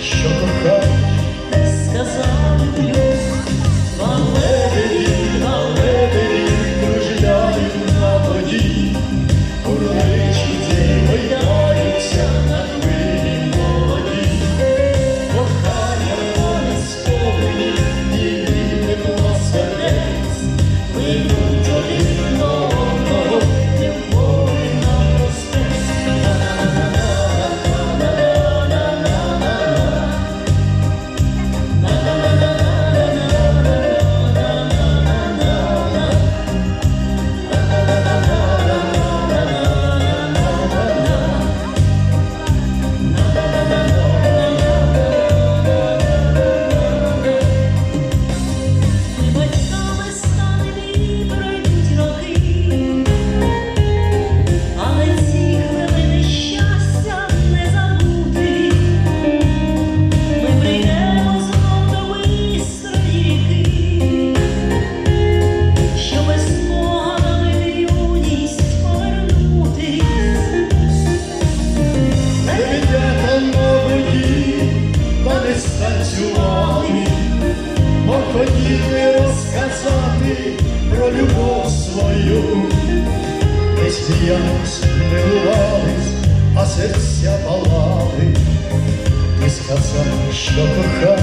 що кохаєш, сказав. станцювали, Бо хотіли розказати про любов свою, не сміялись, не лувались, а серця палали. Ти сказав, що кохав,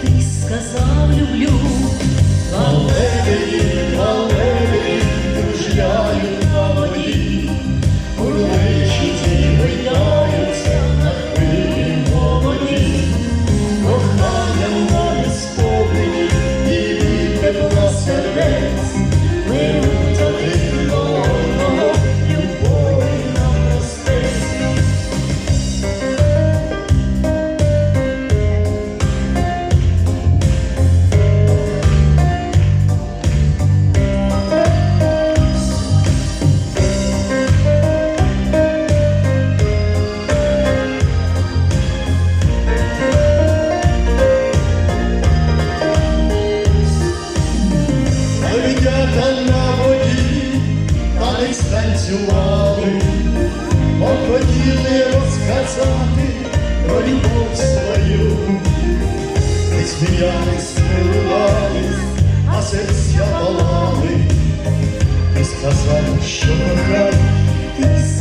ти сказав, люблю, але. й станцювали, хотіли розказати про любов свою, ми сміялись, ми лунались, а серця палали, ти сказав, що кохав, ти